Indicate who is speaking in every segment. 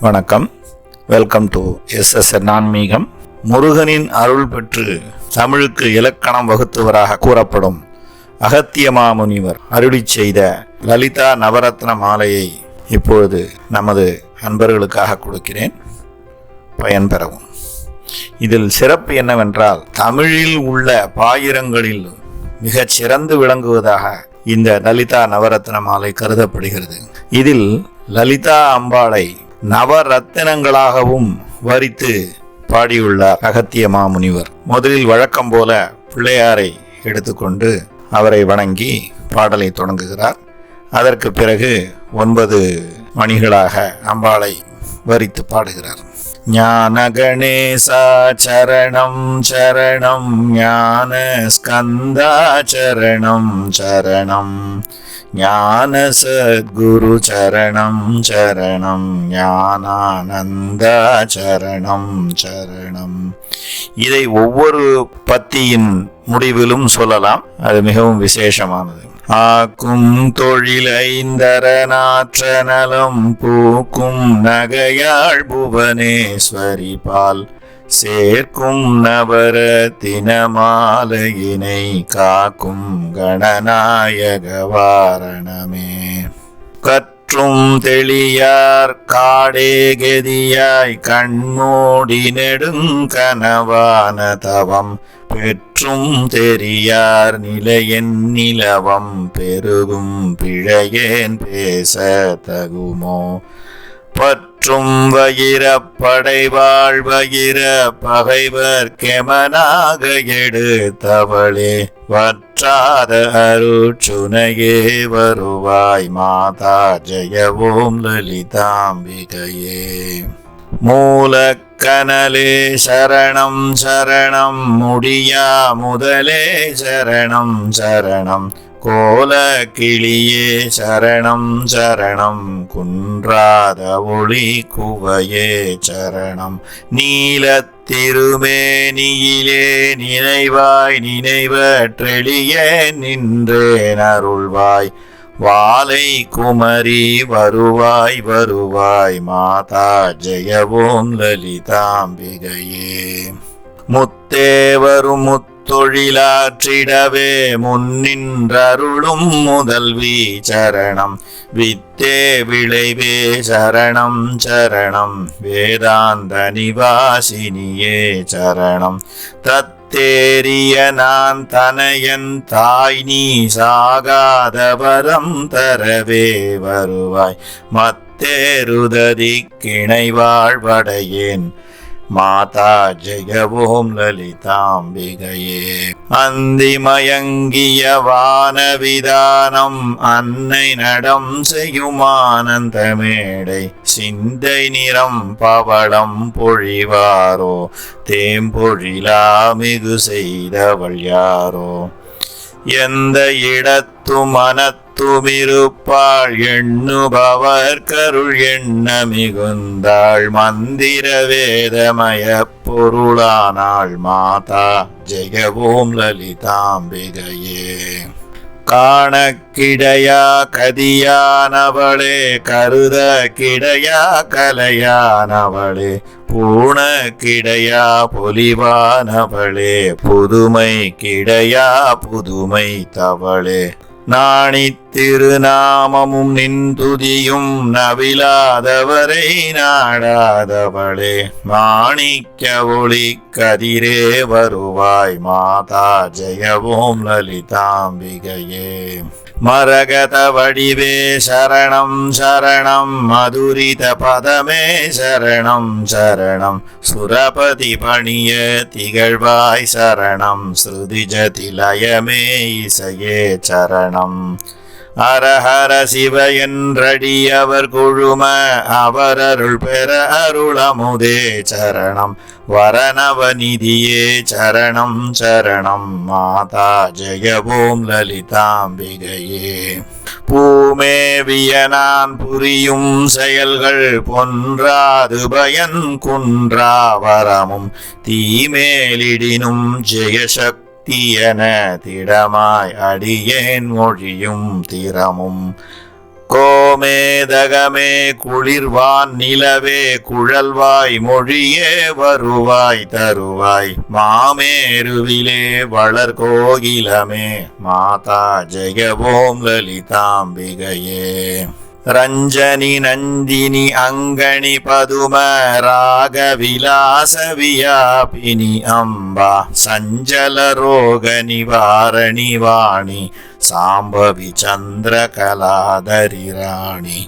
Speaker 1: வணக்கம். Welcome to S S ஆன்மீகம். முருகனின் அருள் பெற்று தமிழுக்கு இலக்கணம் வகுத்தவராக கூறப்படும் அகத்திய மாமுனிவர் அருளிச் செய்த லலிதா நவரத்ன மாலையை இப்பொழுது நமது அன்பர்களுக்காக கொடுக்கிறேன். பயன்பெறவும் இதில் சிறப்பு என்னவென்றால் தமிழில் உள்ள பாயிரங்களில் மிகச் சிறந்து விளங்குவதாக இந்த லலிதா நவரத்ன மாலை கருதப்படுகிறது. இதில் லலிதா அம்பாளை நவரத்தினங்களாகவும் வரித்து பாடியுள்ளார் அகத்திய மாமுனிவர். முதலில் வழக்கம் போல பிள்ளையாரை எடுத்துக்கொண்டு அவரை வணங்கி பாடலை தொடங்குகிறார். அதற்கு பிறகு ஒன்பது மணிகளாக அம்பாளை வரித்து பாடுகிறார். ஞான கணேசா சரணம் சரணம் ஞான ஸ்கந்தா சரணம் சரணம். ஞான சத்குரு சரணம் சரணம் ஞானானந்தா சரணம். சரணம் இதை ஒவ்வொரு பத்தியின் முடிவிலும் சொல்லலாம். அது மிகவும் விசேஷமானது. ஆக்கும் தொழில் ஐந்தரநாற்ற நலம் பூக்கும் நகையாள் புவனேஸ்வரி பால். சேர்க்கும் நவரத்தின மாலையினை காக்கும் கணநாயக வாரணமே. கற்றும் தெளியார் காடே கதியாய் கண்மூடி நெடுங்கனவான தவம் பெற்றும் தெரியார் நிலையன் நிலவம் பெருகும் பிழையேன் பேச தகுமோ. பற்று சுற்றும் வகிர படைவாழ் வகிர பகைவர் கெமனாக எடுத்தவளே வற்றாத அருச்சுனையே வருவாய் மாதா ஜெயவோம் லலிதாம்பிகையே மூலக்கனலே சரணம் சரணம் முடியா முதலே சரணம் சரணம். கோல கிளியே சரணம் சரணம். குன்றாத ஒளி குவையே சரணம். நீலத்திருமேனியிலே நினைவாய் நினைவற்றெளியே நின்றேன் அருள்வாய். வாலை குமரி வருவாய் வருவாய். மாதா ஜெயவோம் லலிதாம்பிகையே. முத்தேவரும் தொழிலாற்றிடவே முன்னின்றருளும் முதல்வி சரணம். வித்தே விளைவே சரணம் சரணம். வேதாந்த நிவாசினியே சரணம். தத்தேரிய நான் தனையன் தாய் நீ சாகாதவரம் தரவே வருவாய். மத்தேருததி கிணை வாழ்வடையேன் மாதா ஜெயவோம் லலிதாம்பிகையே. அந்திமயங்கிய வானவிதானம் அன்னை நடம் செய்யுமானந்த மேடை. சிந்தை நிறம் பவளம் பொழிவாரோ தேம்பொழிலா மிகு செய்தவள் யாரோ. எந்த இடத்து மனத்துமிருப்பாள் எண்ணுபவர் கருள் எண்ண மிகுந்தாள் மந்திர வேதமய பொருளானாள் மாதா. ஜெயவோம் லலிதாம்பிகையே. காணக்கிடையா கதியானவளே கருத கிடையா கலையானவளே பூணக்கிடையா பொலிவானவளே புதுமை கிடையா புதுமை தவளே நாணி திருநாமமும் நின்துதியும் நவிலாதவரை நாடாதவளே. மாணிக்க ஒளி கதிரே வருவாய் மாதா ஜெயவோம் லலிதாம்பிகையே. மரகத வடிவே சரணம் சரணம். மதுரித பதமே சரணம் சரணம். சுரபதி பணிய திகழ்வாய் சரணம். ஸ்ருதிஜதிலயமே இசையே சரணம். அரஹர சிவ என்றடியவர் குழும அவரருள் பெற அருளமுதே சரணம். வரநவநிதியே சரணம் சரணம். மாதா ஜெயவோம் லலிதாம்பிகையே. பூமேவிய நான் புரியும் செயல்கள் பொன்றாது பயன் குன்றா வரமும் தீமேலிடினும் ஜெயசக்தி தீயன திடமாய் அடியேன் மொழியும் திறமும். கோமேதகமே குளிர்வான் நிலவே குழல்வாய் மொழியே வருவாய் தருவாய். மாமேருவிலே வளர் கோகிலமே மாதா ஜெயவோம் லலிதாம்பிகையே. ரஞ்சனி நந்தினி அங்கணி பதும ராக விலாச வியாபினி அம்பா. சஞ்சல ரோக நிவாரணி வாணி சாம்பவி சந்திர கலாதரி ராணி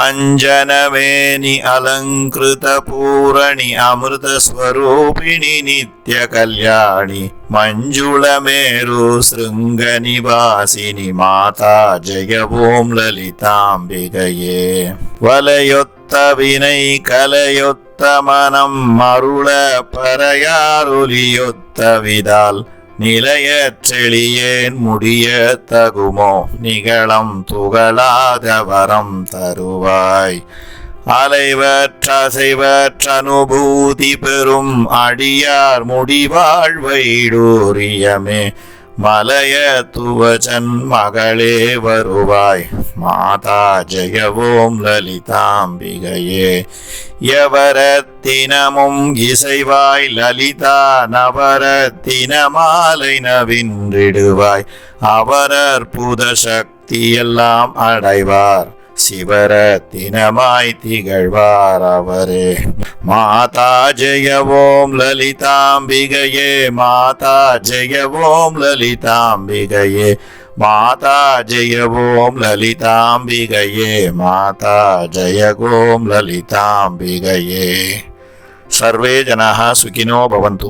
Speaker 1: அஞ்சனமேனி அலங்கிருத பூரணி அமிர்த ஸ்வரூபிணி நித்ய கல்யாணி மஞ்சுளமேரு சிருங்க நிவாசினி மாதா ஜெய ஓம் நிலையற்றெளியேன் முடிய தகுமோ? நிகழம் துகளாத வரம் தருவாய். அலைவற்றசைவற்றனுபூதி பெறும் அடியார் முடிவாழ்வைடூரியமே மலைய துவச்சன் மகளே வருவாய். மாதா ஜெயவோம் லலிதாம்பிகையே. எவரத்தினமும் இசைவாய் லலிதா நவரத்தின மாலை நவின்றிடுவாய். அவரற்புத சக்தியெல்லாம் அடைவார். சிவரத்தினமாய் திகழ்வார் அவரே. மாதா ஜெயவோம் லலிதாம்பிகையே மாதா ஜெயவோம் லலிதாம்பிகையே மாதா ஜெயவோம் லலிதாம்பிகையே மாதா ஜெயகோம் லலிதாம்பிகையே. சர்வே ஜனாः சுகினோ பவந்து